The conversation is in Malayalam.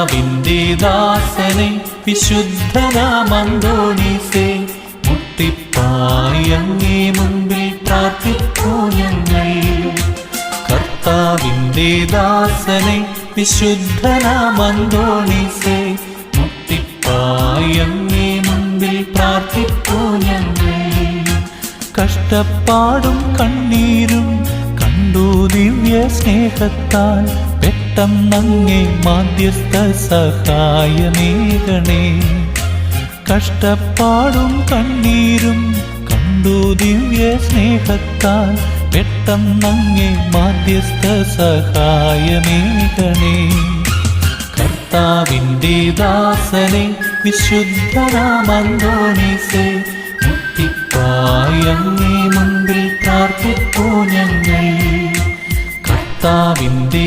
കർത്താവിന്റെ ദാസനെ വിശുദ്ധനാമന്തോണീസേ മുട്ടിപ്പായങ്ങേ മുമ്പിൽ പ്രാർത്ഥിക്കൂ ഞങ്ങൾ. കർത്താവിന്റെ ദാസനെ വിശുദ്ധനാമന്തോണീസേ മുട്ടിപ്പായങ്ങേ മുമ്പിൽ പ്രാർത്ഥിക്കൂ ഞങ്ങൾ. കഷ്ടപ്പാടും കണ്ണീർ ദിവ്യ സ്നേഹത്താൽ പെട്ടെന്നങ്ങേ മാധ്യസ്ഥ സഹായമേകണേ കഷ്ടപ്പാടും കണ്ണീരും കണ്ടു ദിവ്യ സ്നേഹത്താൽ പെട്ടെന്നങ്ങേ മാധ്യസ്ഥ സഹായമേകണേ കർത്താവിന്റെ ദാസനെ വിശുദ്ധനാമന്തോണീസേ മുത്തിപ്പായങ്ങേ മുമ്പിൽ പ്രാർത്ഥിപ്പോ ഞങ്ങൾ. കർത്താവിന്റെ